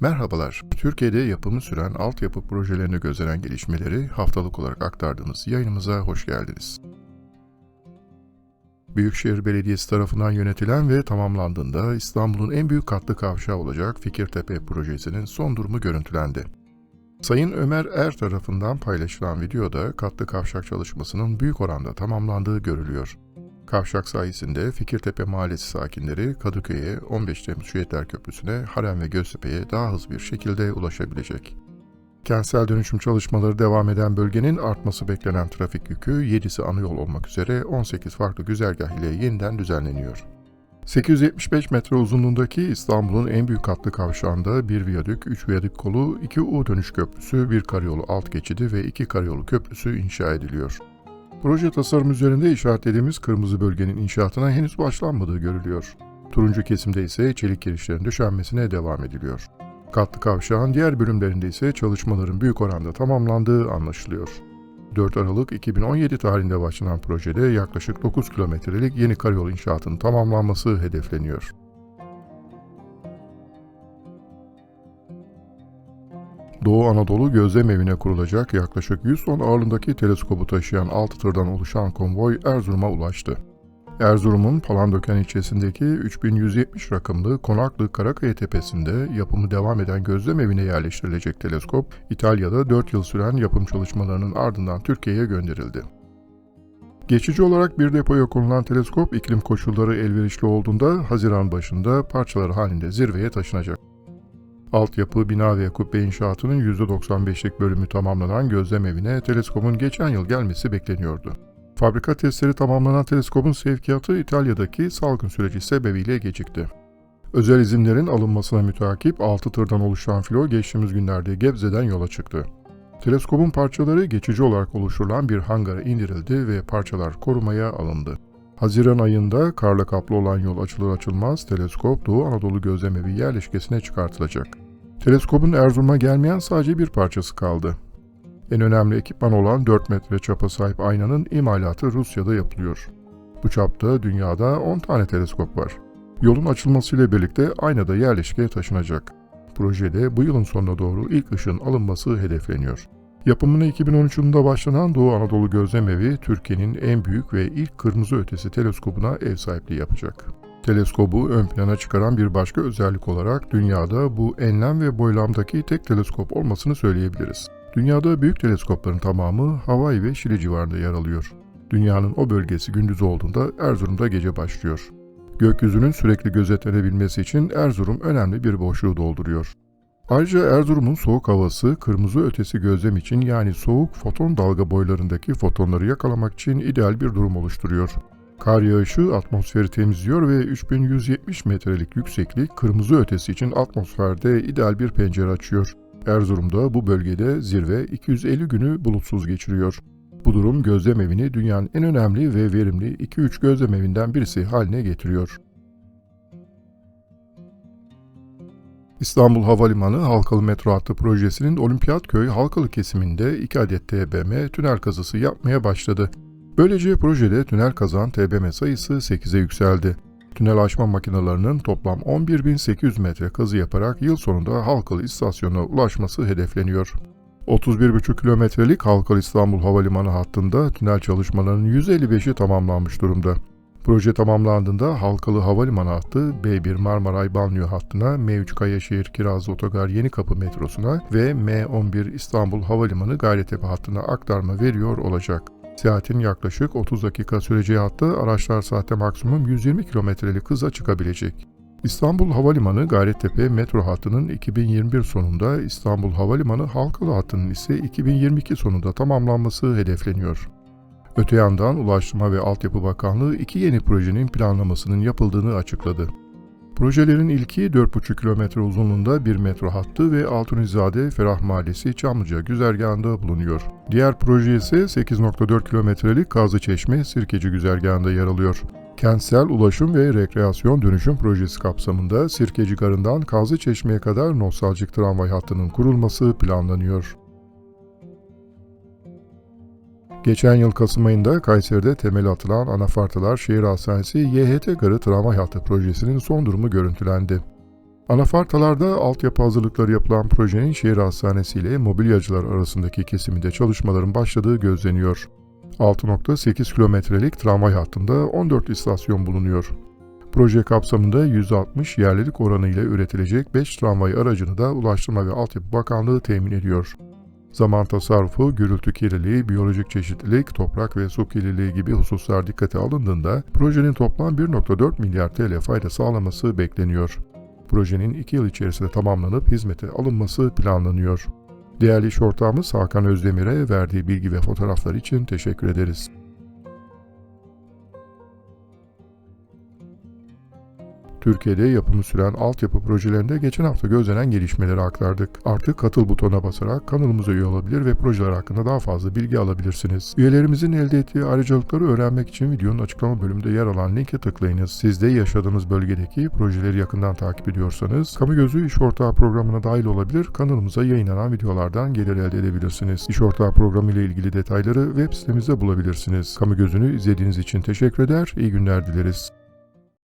Merhabalar. Türkiye'de yapımı süren altyapı projelerine gözlenen gelişmeleri haftalık olarak aktardığımız yayınımıza hoş geldiniz. Büyükşehir Belediyesi tarafından yönetilen ve tamamlandığında İstanbul'un en büyük katlı kavşağı olacak Fikirtepe projesinin son durumu görüntülendi. Sayın Ömer Er tarafından paylaşılan videoda katlı kavşak çalışmasının büyük oranda tamamlandığı görülüyor. Kavşak sayesinde Fikirtepe Mahallesi sakinleri Kadıköy'e, 15 Temmuz Şehitler Köprüsü'ne, Harem ve Göztepe'ye daha hızlı bir şekilde ulaşabilecek. Kentsel dönüşüm çalışmaları devam eden bölgenin artması beklenen trafik yükü 7'si ana yol olmak üzere 18 farklı güzergah ile yeniden düzenleniyor. 875 metre uzunluğundaki İstanbul'un en büyük katlı kavşağında bir viyadük, 3 viyadük kolu, 2 U dönüş köprüsü, bir karayolu alt geçidi ve 2 karayolu köprüsü inşa ediliyor. Proje tasarım üzerinde işaretlediğimiz kırmızı bölgenin inşaatına henüz başlanmadığı görülüyor. Turuncu kesimde ise çelik kirişlerin döşenmesine devam ediliyor. Katlı kavşağın diğer bölümlerinde ise çalışmaların büyük oranda tamamlandığı anlaşılıyor. 4 Aralık 2017 tarihinde başlanan projede yaklaşık 9 kilometrelik yeni karayol inşaatının tamamlanması hedefleniyor. Doğu Anadolu Gözlem Evi'ne kurulacak yaklaşık 100 ton ağırlığındaki teleskobu taşıyan 6 tırdan oluşan konvoy Erzurum'a ulaştı. Erzurum'un Palandöken ilçesindeki 3170 rakımlı Konaklı Karakaya Tepesi'nde yapımı devam eden gözlem evine yerleştirilecek teleskop, İtalya'da 4 yıl süren yapım çalışmalarının ardından Türkiye'ye gönderildi. Geçici olarak bir depoya konulan teleskop iklim koşulları elverişli olduğunda Haziran başında parçalar halinde zirveye taşınacak. Altyapı, bina ve kubbe inşaatının %95'lik bölümü tamamlanan gözlem evine teleskopun geçen yıl gelmesi bekleniyordu. Fabrika testleri tamamlanan teleskopun sevkiyatı İtalya'daki salgın süreci sebebiyle gecikti. Özel izinlerin alınmasına mütakip 6 tırdan oluşan filo geçtiğimiz günlerde Gebze'den yola çıktı. Teleskopun parçaları geçici olarak oluşturulan bir hangara indirildi ve parçalar korumaya alındı. Haziran ayında karla kaplı olan yol açılır açılmaz teleskop Doğu Anadolu Gözlemevi yerleşkesine çıkartılacak. Teleskopun Erzurum'a gelmeyen sadece bir parçası kaldı. En önemli ekipman olan 4 metre çapa sahip aynanın imalatı Rusya'da yapılıyor. Bu çapta dünyada 10 tane teleskop var. Yolun açılmasıyla birlikte aynada yerleşkeye taşınacak. Projede bu yılın sonuna doğru ilk ışın alınması hedefleniyor. Yapımına 2013 yılında başlanan Doğu Anadolu Gözlem Evi, Türkiye'nin en büyük ve ilk kırmızı ötesi teleskobuna ev sahipliği yapacak. Teleskobu ön plana çıkaran bir başka özellik olarak dünyada bu enlem ve boylamdaki tek teleskop olmasını söyleyebiliriz. Dünyada büyük teleskopların tamamı Hawaii ve Şili civarında yer alıyor. Dünyanın o bölgesi gündüz olduğunda Erzurum'da gece başlıyor. Gökyüzünün sürekli gözetlenebilmesi için Erzurum önemli bir boşluğu dolduruyor. Ayrıca Erzurum'un soğuk havası kırmızı ötesi gözlem için yani soğuk foton dalga boylarındaki fotonları yakalamak için ideal bir durum oluşturuyor. Kar yağışı atmosferi temizliyor ve 3170 metrelik yükseklik kırmızı ötesi için atmosferde ideal bir pencere açıyor. Erzurum'da bu bölgede zirve 250 günü bulutsuz geçiriyor. Bu durum gözlem evini dünyanın en önemli ve verimli 2-3 gözlem evinden birisi haline getiriyor. İstanbul Havalimanı Halkalı Metro Hattı projesinin Olimpiyatköy Halkalı kesiminde 2 adet TBM tünel kazısı yapmaya başladı. Böylece projede tünel kazan TBM sayısı 8'e yükseldi. Tünel açma makinelerinin toplam 11.800 metre kazı yaparak yıl sonunda Halkalı istasyonuna ulaşması hedefleniyor. 31,5 kilometrelik Halkalı İstanbul Havalimanı hattında tünel çalışmalarının 155'i tamamlanmış durumda. Proje tamamlandığında Halkalı Havalimanı hattı B1 Marmaray Banliyö hattına, M3 Kayaşehir Kirazlı Otogar Yenikapı metrosuna ve M11 İstanbul Havalimanı Gayrettepe hattına aktarma veriyor olacak. Seyahatin yaklaşık 30 dakika süreceği hatta araçlar saatte maksimum 120 kilometrelik hıza çıkabilecek. İstanbul Havalimanı Gayrettepe metro hattının 2021 sonunda İstanbul Havalimanı Halkalı hattının ise 2022 sonunda tamamlanması hedefleniyor. Öte yandan Ulaştırma ve Altyapı Bakanlığı iki yeni projenin planlamasının yapıldığını açıkladı. Projelerin ilki 4,5 kilometre uzunluğunda bir metro hattı ve Altunizade Ferah Mahallesi Çamlıca güzergahında bulunuyor. Diğer proje ise 8,4 kilometrelik Kazı Çeşme Sirkeci güzergahında yer alıyor. Kentsel Ulaşım ve Rekreasyon Dönüşüm Projesi kapsamında Sirkeci Garı'ndan Kazı Çeşme'ye kadar nostaljik tramvay hattının kurulması planlanıyor. Geçen yıl Kasım ayında Kayseri'de temeli atılan Anafartalar Şehir Hastanesi YHT Garı Tramvay Hattı projesinin son durumu görüntülendi. Anafartalarda altyapı hazırlıkları yapılan projenin şehir hastanesi ile mobilyacılar arasındaki kesiminde çalışmaların başladığı gözleniyor. 6.8 kilometrelik tramvay hattında 14 istasyon bulunuyor. Proje kapsamında %60 yerlilik oranıyla üretilecek 5 tramvay aracını da Ulaştırma ve Altyapı Bakanlığı temin ediyor. Zaman tasarrufu, gürültü kirliliği, biyolojik çeşitlilik, toprak ve su kirliliği gibi hususlar dikkate alındığında projenin toplam 1.4 milyar TL fayda sağlaması bekleniyor. Projenin 2 yıl içerisinde tamamlanıp hizmete alınması planlanıyor. Değerli iş ortağımız Hakan Özdemir'e verdiği bilgi ve fotoğraflar için teşekkür ederiz. Türkiye'de yapımı süren altyapı projelerinde geçen hafta gözlenen gelişmeleri aktardık. Artık katıl butonuna basarak kanalımıza üye olabilir ve projeler hakkında daha fazla bilgi alabilirsiniz. Üyelerimizin elde ettiği ayrıcalıkları öğrenmek için videonun açıklama bölümünde yer alan linke tıklayınız. Siz de yaşadığınız bölgedeki projeleri yakından takip ediyorsanız, Kamu Gözü İş Ortağı programına dahil olabilir, kanalımıza yayınlanan videolardan gelir elde edebilirsiniz. İş Ortağı programı ile ilgili detayları web sitemizde bulabilirsiniz. Kamu Gözü'nü izlediğiniz için teşekkür eder, iyi günler dileriz.